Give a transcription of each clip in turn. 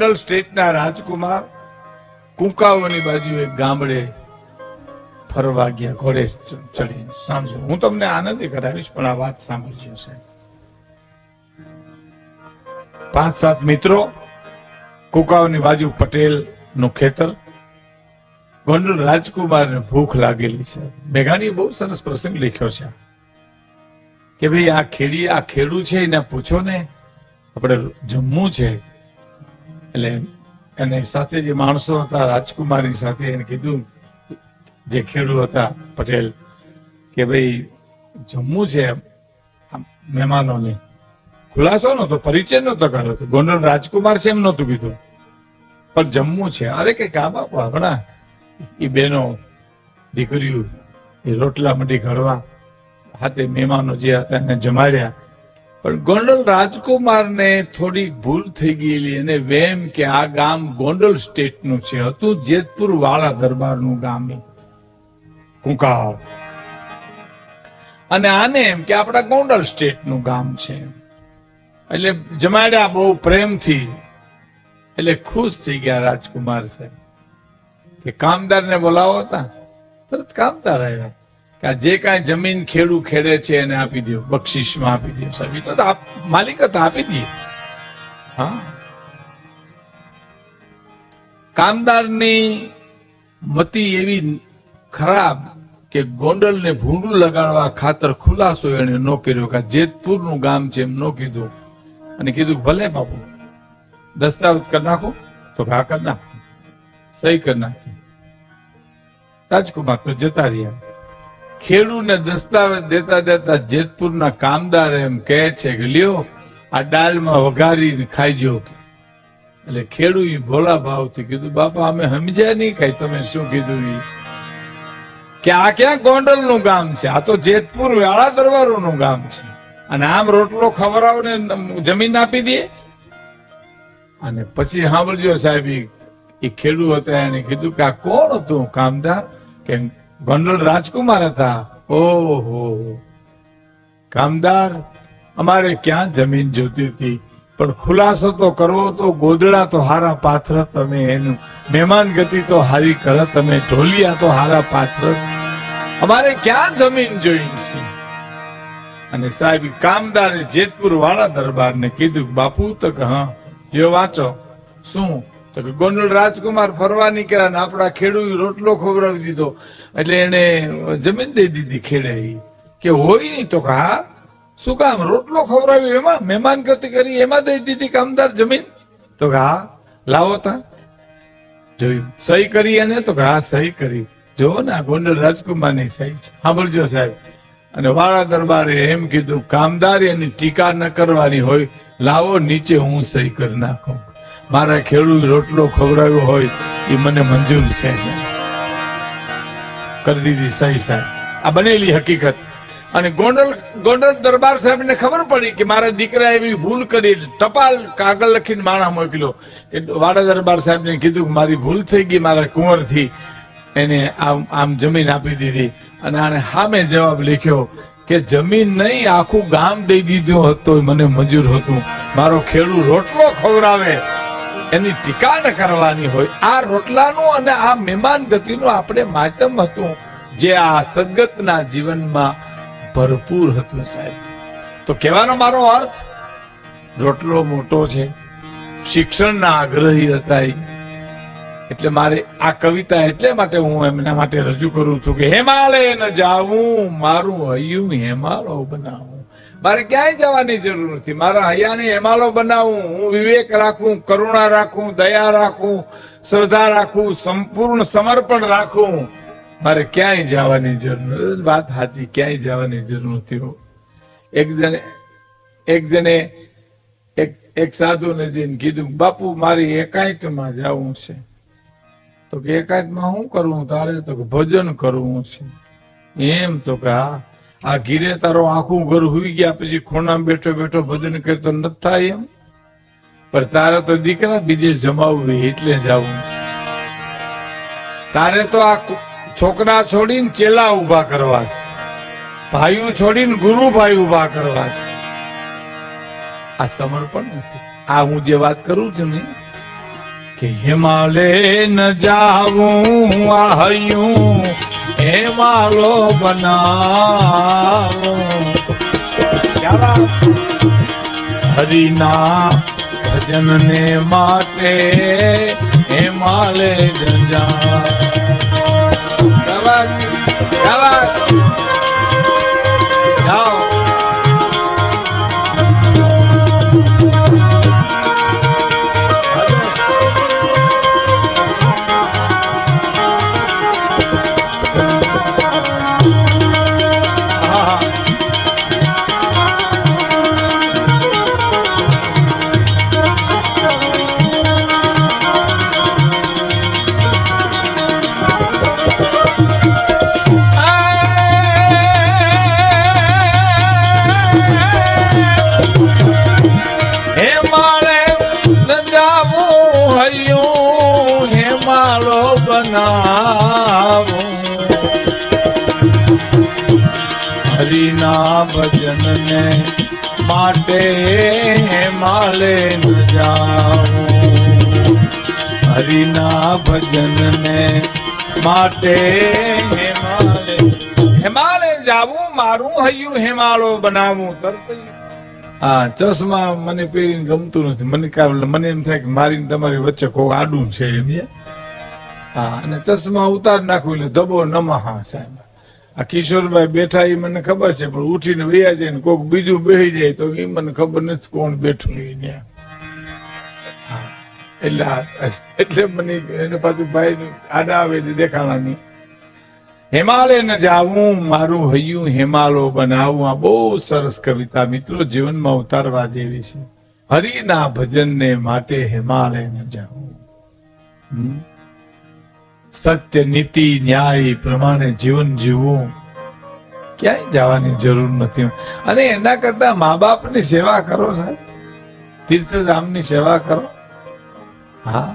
ગોંડલ સ્ટેટના રાજકુમાર, કુંકાઓની બાજુ એક ગામડે ફરવા ગયા, ઘોડે ચડી સાંભળજો હું તમને આનંદ કરાવીશ, પણ આ વાત સાંભળજો, સાહેબ. પાંચ, સાત મિત્રો કુકાવની બાજુ પટેલનું ખેતર. ગોંડલ રાજકુમારને ભૂખ લાગેલી છે. મેઘાણીએ બહુ સરસ પ્રસંગ લખ્યો છે. કે ભાઈ આ ખેડી, આ ખેડૂ છે, એને પૂછો ને, આપણે જમવું છે એટલે અને સાથે જે માણસો હતા રાજકુમારની સાથે એને કીધું, જે ખેડૂ હતા, પટેલ, કે ભાઈ, જમવું છે મહેમાનોને. ખુલાસો નતો પરિચય નતો કર્યો ગોંડલ રાજકુમાર છે એમ નતું કીધું. પણ જમવું છે. અરે કે કા બાપુ આપણા. એ બેનો દીકરીઓ એ રોટલા મંડી ઘડવા, હાથે મહેમાનો જે હતા એને જમાડ્યા. પણ ગોંડલ રાજકુમારને થોડીક ભૂલ થઈ ગયેલી અને વેમ કે આ ગામ ગોંડલ સ્ટેટનું છે. હતું જેતપુર વાળા દરબારનું ગામ એ. કુંકાવ. અને આને એમ કે આપણા ગોંડલ સ્ટેટનું ગામ છે. એટલે જમાડ્યા બહુ પ્રેમથી. એટલે ખુશ થઈ ગયા રાજકુમાર સાહેબ. કે કામદારને બોલાવો હતા. તરત કામદાર આવ્યા. કે જે કાંઈ જમીન ખેડૂ ખેડે છે એને આપી દો બક્ષિસમાં આપી દો સાહેબ. એ તો આપ- માલિક હતા આપી દઈએ હા. કામદારની મતી એવી ખરાબ કે ગોંડલને ભૂંડું લગાડવા ખાતર ખુલાસો એને ન કર્યો કે જેતપુરનું ગામ છે એમ ન કીધું. અને કીધું ભલે બાપુ, દસ્તાવેજ કરી નાખો, તો હા કરી નાખો. સહી કરી નાખી. રાજકુમાર તો જતા રહ્યા. ખેડૂને દસ્તાવેજ દેતા દેતા જેતપુરના કામદાર એમ કહે છે કે, લ્યો, આ ડાલમાં વઘારીને ખાઈજો એટલે ખેડૂ એ ભોળા ભાવથી કીધું, બાપા, અમે સમજ્યા નહીં કઈ તમે શું કીધું ઈ. કે આ ક્યાં ગોંડલનું ગામ છે? આ તો જેતપુર વેળા દરબારો નું ગામ છે. અને આમ રોટલો ખવડાવો ને જમીન આપી દે. અને પછી સાંભળજો સાહેબ એ ખેડૂત હતા એને કીધું કે, આ કોણ હતું કામદાર? કે ગોંડલ રાજકુમાર હતા. ઓહો. કામદાર અમારે ક્યાં જમીન જોતી હતી? પણ ખુલાસો તો કરવો તો ગોદડા તો હારા પાથર તમે, એનું મહેમાન ગતિ તો હારી કર, તમે ઢોલિયા તો હારા પાથર. અમારે ક્યાં જમીન જોઈ છે? અને સાહેબ કામદારે જેતપુર વાળા દરબારને કીધું બાપુ, તો હા, જો વાંચો, શું તો કે ગોંડલ રાજકુમાર ફરવા નીકળ્યા ને આપણા ખેડૂત રોટલો ખવડાવી દીધો. એટલે એને જમીન દઈ દીધી ખેડે કે હોય નહીં તો કે હા, શું કામ રોટલો ખવડાવ્યો એમાં? મહેમાન ગતિ કરી એમાં દઈ દીધી કામદાર જમીન? તો કે હા, લાવો તા. જોયું. સહી કરી એને તો કે હા, સહી કરી. જોવો ને આ ગોંડલ રાજકુમારની સહી છે. સાંભળજો સાહેબ. અને વાળા દરબારે એમ કીધું કામદાર એની ટીકા ન કરવાની હોય, લાવો, નીચે હું સહી કરી નાખું. મારા ખેડૂત રોટલો ખવડાવ્યો હોય એ મને મંજૂર છે કરી દીધી સહી સાહેબ. આ બનેલી હકીકત. અને ગોંડલ ગોંડલ દરબાર સાહેબને ખબર પડી કે મારા દીકરા એવી ભૂલ કરી, ટપાલ કાગળ લખીને માણા મોકલ્યો. કે વાડા દરબાર સાહેબને કીધું કે મારી ભૂલ થઈ ગઈ, મારા કુંવરથી. એને આમ આમ જમીન આપી દીધી. અને આને હામે જવાબ લખ્યો કે જમીન નહીં, આખું ગામ દઈ દીધું હતું મને મંજૂર હતું. મારો ખેડૂત રોટલો ખવડાવે. એની ટીકા ન કરવાની હોય, આ રોટલાનું અને આ મહેમાન ગતિનું આપણે માધ્યમ હતું, જે આ સદગતના જીવનમાં ભરપૂર હતું સાહેબ. તો કહેવાનો મારો અર્થ, રોટલો મોટો છે, શિક્ષણના આગ્રહી હતા એટલે મારે આ કવિતા એટલે માટે હું એમના માટે રજૂ કરું છું કે, હેમાલય ન જાવું મારું હૈયું હેમાલો બનાવું. મારે ક્યાંય જવાની જરૂર નથી. મારા હૈયાને હેમાલો બનાવું, હું વિવેક રાખું, કરુણા રાખું, દયા રાખું, શ્રદ્ધા રાખું, સંપૂર્ણ સમર્પણ રાખું. મારે ક્યાંય જવાની જરૂર વાત સાચી, ક્યાંય જવાની જરૂર નથી હો. એક જણે એક જણે, એક એક સાધુને જઈને કીધું, બાપુ, મારી એકાંતમાં જવું છે. તો કે, એકાંતમાં શું કરવું તારે તો ભજન કરવું છે. એમ તો કે, હા આ ઘીરે તારો આખું ઘર હુઈ ગયા પછી ખૂણામાં બેઠો બેઠો ભજન કરતો ન થાય એમ? પણ તારે તો દીકરા બીજે જમાવવી એટલે જવું તારે તો આ છોકરા છોડીને ચેલા ઊભા કરવા છે. ભાઈઓ છોડીને ગુરુભાઈ ઊભા કરવા છે. આ સમર્પણ નથી. આ હું જે વાત કરું છું ને, કે હિમાલય ન જાવું આ હૈયું. હિમાલો બનાવો. હરિના ભજન ને માટે હિમાલય જજા ભજન ને માટે માલે ન જાવું હરિના ભજન ને માટે હેમાલે જાવું, મારું હૈયું હેમાળો બનાવું. હા, ચશ્મા મને પહેરીને ગમતું નથી. મને કારણ મને એમ થાય કે મારીને તમારી વચ્ચે કોઈ આડું છે એમ, હા? અને ચશ્મા ઉતાર નાખું એટલે ધબો નમહા સાહેબ. આ કિશોરભાઈ બેઠા એ મને ખબર છે, પણ ઉઠીને વૈયા જાય ને કોઈક બીજું બેસી જાય તો એ મને ખબર નથી કોણ બેઠું એ ત્યાં. એટલે એટલે મને એને પાછું ભાઈ આડા આવે એટલે દેખાણા નહીં હિમાલય ન જાવું, મારું હૈયું હિમાલો બનાવું. આ બહુ સરસ કવિતા મિત્રો જીવનમાં ઉતારવા જેવી છે. હરિના ભજનને માટે હિમાલય ન જાવું. હમ? સત્ય, નીતિ, ન્યાય પ્રમાણે જીવન જીવવું ક્યાંય જવાની જરૂર નથી. અને એના કરતા મા બાપની સેવા કરો સાહેબ. તીર્થધામની સેવા કરો. હા.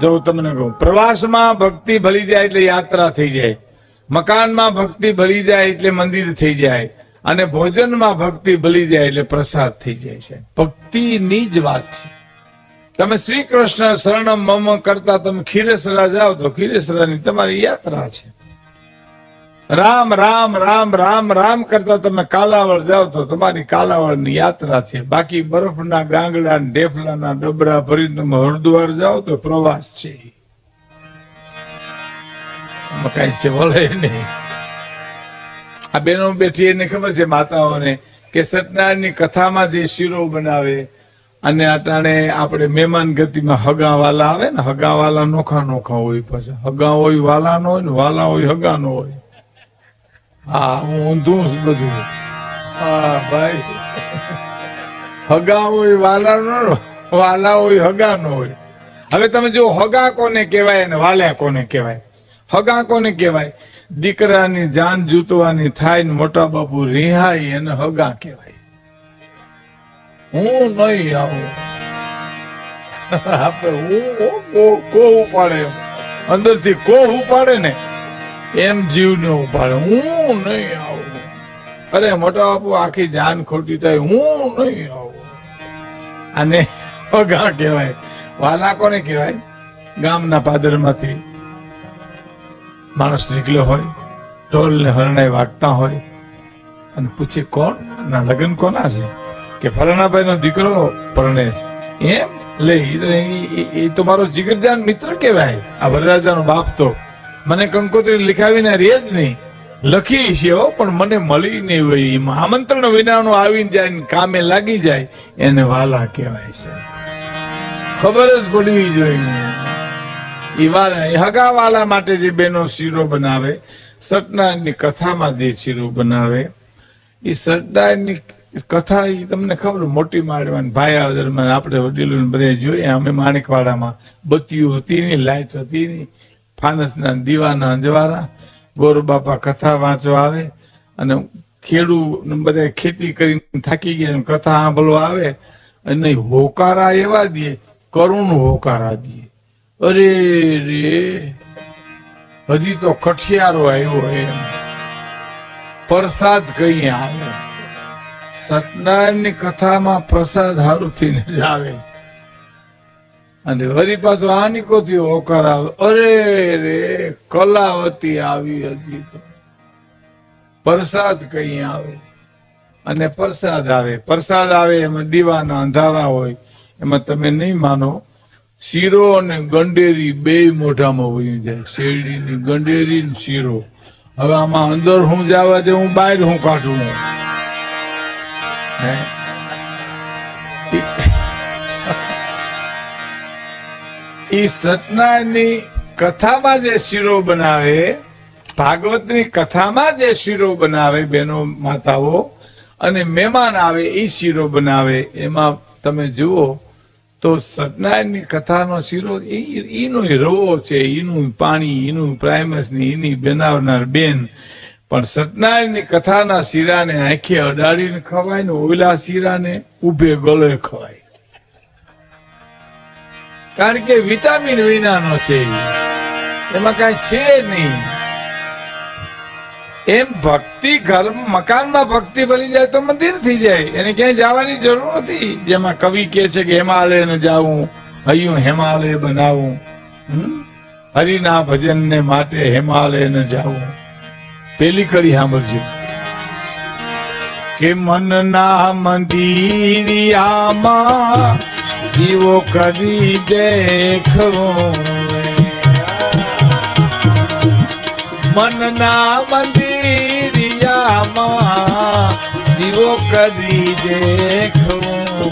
જો તમને કહું, પ્રવાસમાં ભક્તિ ભળી જાય એટલે યાત્રા થઈ જાય. મકાનમાં ભક્તિ ભળી જાય એટલે મંદિર થઈ જાય. અને ભોજનમાં ભક્તિ ભળી જાય એટલે પ્રસાદ થઈ જાય છે. ભક્તિની જ વાત છે. તમે શ્રી કૃષ્ણ શરણમ મમ કરતા તમે ખીરેસરા જાઓ તો ખીરેસરાની તમારી યાત્રા છે. રામ રામ રામ રામ રામ કરતા તમે કાલાવડ જાઓ તો તમારી કાલાવડની યાત્રા છે. બાકી બરફના ગાંગડા ઢેફલાના ડબરા ભરી તમે હરિદ્વાર જાઓ તો પ્રવાસ છે. કઈ છે વળે નહીં. આ બેનો બેઠી એને ખબર છે માતાઓને કે સત્યનારાયણની કથામાં જે શીરો બનાવે અને અટાણે આપણે મહેમાન ગતિમાં હગા વાલા આવે ને હગા વાલા નોખા નોખા હોય પછી. હગા હોય વાલા નો હોય ને, વાલા હોય હગા નો હોય. હા, હું ઊંધું છું બધું. હા, ભાઈ. હગા હોય વાલા નો વાલા હોય હગા નો હોય. હવે તમે જો હગા કોને કહેવાય અને વાલ્યા કોને કહેવાય? હગા કોને કહેવાય? દીકરાની જાન જૂતવાની થાય ને મોટા બાપુ રિહાઈ એને હગા કહેવાય. હું નહીં આવું. આપણે હું કો ઉપાડે અંદરથી કો ઉપાડે ને, એમ જીવ ને ઉપાડે. હું નહીં આવું. અરે મોટા બાપુ, આખી જાન ખોટી થાય. હું નહીં આવું. અને અગા કહેવાય. વાલા કોને કહેવાય, ગામના પાદરમાંથી માણસ નીકળ્યો હોય ઢોલ ને હરણાઈ વાગતા હોય, અને પૂછે, કોણ? ના, લગ્ન કોના છે? કે ફલાણાભાઈ નો દીકરો પરણેશ. એમ? લે એ તો મારો જીગરજાન મિત્ર કહેવાય. આ વરરાજાનો બાપ તો. મને કંકોત્રી લખાવીને રે જ નહીં. લખી છે પણ મને મળી નહીં હોય. આમંત્રણ વિનાનો આવીને જાય ને કામે લાગી જાય. એને વાલા કહેવાય છે. ખબર જ પડવી જોઈએ. એ વાલા હગા વાલા માટે જે બેનો શીરો બનાવે સત્યનારાયણની કથામાં જે શીરો બનાવે એ સત્યનારાયણની કથા એ તમને ખબર મોટી માળવાની ભાઈ આવદરમાં આપણે વડીલો બધા જોઈએ. અમે માણેકવાડામાં બત્તીઓ હતી ની, લાઈટ હતી ની, ફાનસના દીવાના અંજવારા, ગોર બાપા કથા વાંચવા આવે અને ખેડૂત બધા ખેતી કરીને થાકી ગયા કથા સાંભળવા આવે અને હોકારા એવા દે, કરુણ હોકારા દે. અરે રે, હજી તો કઠિયારો આવ્યો એમ. પ્રસાદ કઈ આવે સત્યનારાયણની કથામાં પ્રસાદ હારું થઈને જ આવે. અને વરી પાછો આ નીકોથી હોકાર આવે? અરે રે, કલાવતી આવી હજી તો. પ્રસાદ કઈ આવે? અને પ્રસાદ આવે. પ્રસાદ આવે એમાં દીવાના અંધારા હોય. એમાં તમે નહીં માનો. શીરો અને ગંડેરી બે મોઢામાં વહી જાય. શેરડીની ગંડેરી શીરો. હવે આમાં અંદર હું જવા દે હું બહાર હું કાઢું હે? ઈ કથામાં જે શીરો બનાવે, ભાગવતની કથામાં જે શીરો બનાવે બેનો માતાઓ અને મહેમાન આવે એ શીરો બનાવે. એમાં તમે જુઓ તો સત્યનારાયણની કથાનો શીરો એનો રવો છે એનું પાણી એનું પ્રાઇમસની એની બનાવનાર બેન પણ સત્યનારાયણની કથાના શીરાને આંખે અડાડીને ખવાય ને ઓલા શીરાને ઉભે ગળે ખવાય. કારણ કે વિટામિન વિનાનો છે એમાં કઈ છે નહીં. એમ ભક્તિ ઘર મકાનમાં ભક્તિ ભરી જાય તો મંદિર થઈ જાય. એને ક્યાંય જવાની જરૂર નથી. જેમાં કવિ કે છે કે હિમાલય જાવું હૈયું હિમાલય બનાવું? હરિના ભજન ને માટે હિમાલય ને જાવું પેલી કડી સાંભળજો. કે મનના મંદિરિયામાં દીવો કરી દેખવો. મનના મંદિરિયામાં દીવો કરી દેખવો.